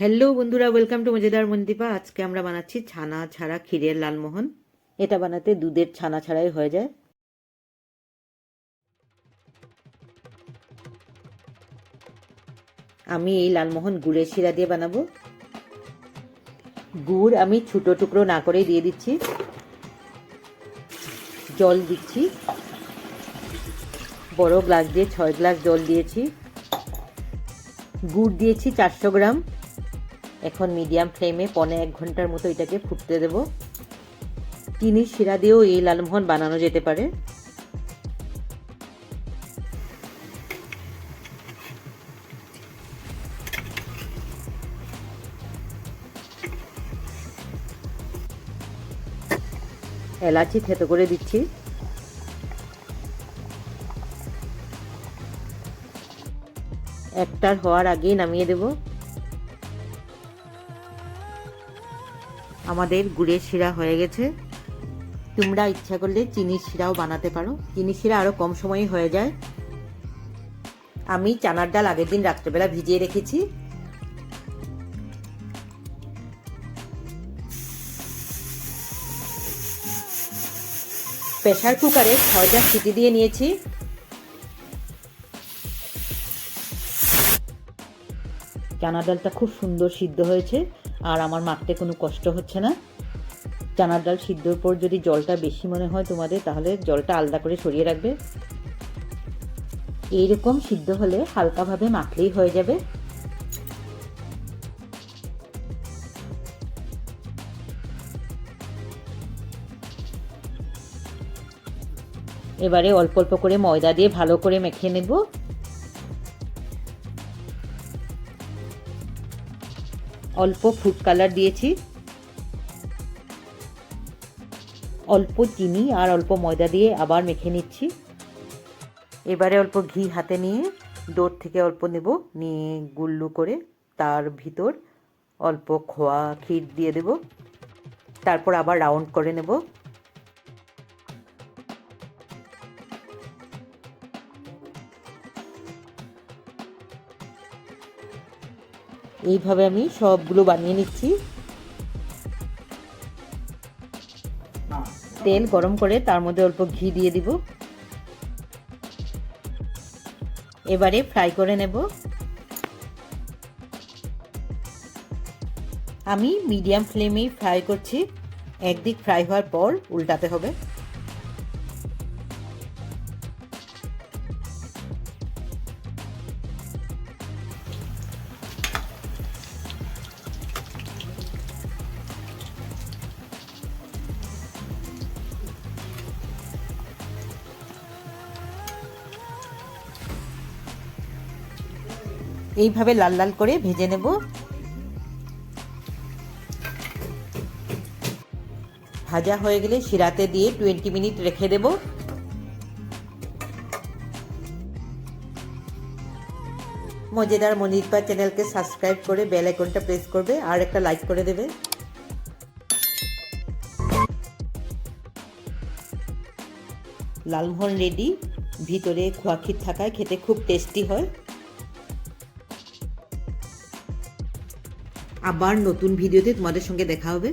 Hello বন্ধুরা welcome to মজেদার মন্দিপা। আজকে আমরা বানাচ্ছি ছানা ছাড়া ক্ষীরের লালমোহন। এটা বানাতে দুধের ছানা ছাড়াই হয়ে যায়। আমি এই লালমোহন গুড়ের শিরা দিয়ে বানাবো। গুড় আমি ছোটো টুকরো না করেই দিয়ে দিচ্ছি। জল দিচ্ছি। বড় গ্লাস দিয়ে ছয় গ্লাস জল দিয়েছি। গুড় দিয়েছি চারশো গ্রাম। এখন মিডিয়াম ফ্লেমে পনে এক ঘণ্টার মতো এটাকে ফুটতে দেব। চিনির শিরা দিয়েও এই লালমোহন বানানো যেতে পারে। এলাচি থেতো করে দিচ্ছি। একটার হওয়ার আগেই নামিয়ে দেব। আমাদের গুড়ের শিরা হয়ে গেছে। তোমরা ইচ্ছা করলে চিনির শিরাও বানাতে পারো। চিনির শিরা আরও কম সময়ে হয়ে যায়। আমি চানার ডাল আগের দিন রাত্রেবেলা ভিজিয়ে রেখেছি। প্রেশার কুকারে ছয়টা সিটি দিয়ে নিয়েছি। চানা ডালটা খুব সুন্দর সিদ্ধ হয়েছে। আর আমার মাখতে কোনো কষ্ট হচ্ছে না। চানার ডাল সিদ্ধর পর যদি জলটা বেশি মনে হয় তোমাদের, তাহলে জলটা আলাদা করে সরিয়ে রাখবে। এইরকম সিদ্ধ হলে হালকাভাবে মাখলেই হয়ে যাবে। এবারে অল্প অল্প করে ময়দা দিয়ে ভালো করে মেখে নেব। অল্প ফুড কালার দিয়েছি। অল্প চিনি আর অল্প ময়দা দিয়ে আবার মেখে নিচ্ছি। এবারে অল্প ঘি হাতে নিয়ে দোর থেকে অল্প নেব, নিয়ে গুল্লু করে তার ভিতর অল্প খোয়া ক্ষীর দিয়ে দেব। তারপর আবার রাউন্ড করে নেব। এইভাবে আমি সবগুলো বানিয়ে নিচ্ছি। তেল গরম করে তার মধ্যে অল্প ঘি দিয়ে দিব। এবারে ফ্রাই করে নেব। আমি মিডিয়াম ফ্লেমেই ফ্রাই করছি। একদিক ফ্রাই হওয়ার পর উল্টাতে হবে। এইভাবে লাল লাল করে ভেজে নেব। ভাজা হয়ে গেলে শিরাতে দিয়ে টোয়েন্টি মিনিট রেখে দেব। মজেদার মনিরপা চ্যানেলকে সাবস্ক্রাইব করে বেল আইকনটা প্রেস করবে আর একটা লাইক করে দেবে। লালমোহন রেডি। ভিতরে খোয়া ক্ষীর থাকায় খেতে খুব টেস্টি হয়। আবার নতুন ভিডিওতে তোমাদের সঙ্গে দেখা হবে।